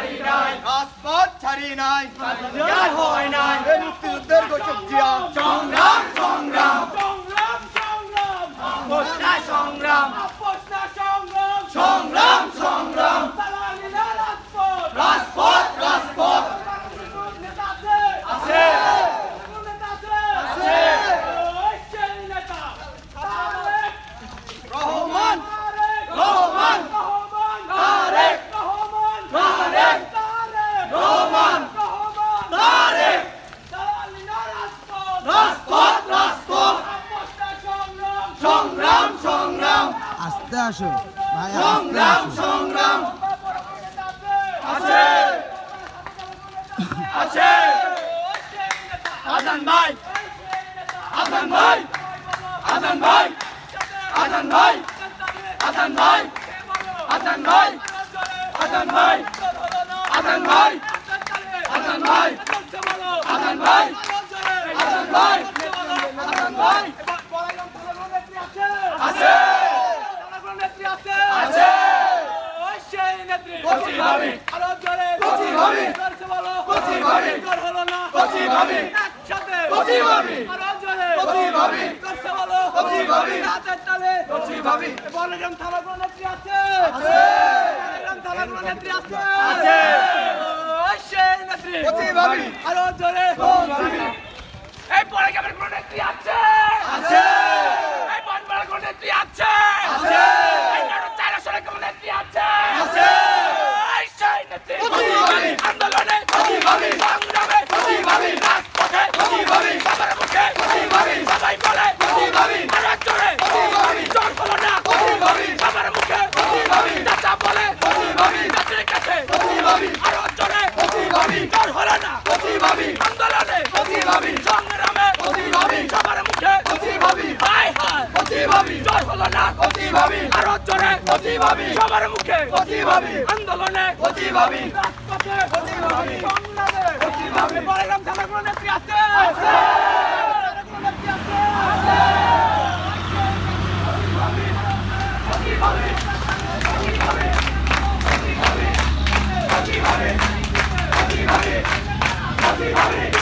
ছাড়ি নাই আসপাত ছাড়ি নাই সংগ্রাম হয় নাই। এ মুক্তিযুদ্ধের গোচক জিয়া। সংগ্রাম সংগ্রাম। সংগ্রাম সংগ্রাম। সংগ্রাম। আস্তে আসো ভাই সংগ্রাম সংগ্রাম আছে আছে আজান ভাই আজান ভাই আজান ভাই আজান ভাই আজান ভাই আজান ভাই আজান ভাই আজান ভাই আজান ভাই আজান ভাই আজান ভাই আজান ভাই ভাবে আরও জোরে কচি ভাবে জোরসে বলো কচি ভাবে জোর হলো না কচি ভাবে একসাথে কচি ভাবে আরও জোরে কচি ভাবে জোরসে বলো। কচি ভাবে রাতের তালে কচি ভাবে বনগ্রাম থানা কোন নেত্রী আছে। আছে। বনগ্রাম থানা কোন নেত্রী আছে। আছে। সেই নেত্রী। কচি ভাবে আরও জোরে কচি ভাবে আন্দোলনে অতি ভাবি আরও জোরে অতি ভাবি সবার মুখে অতি ভাবি আন্দোলনে অতি ভাবি রাজপথে অতি ভাবি সংগ্রামে অতি ভাবি বড়গ্রাম থানার কোনো নেত্রী আছে? আছে। Everybody!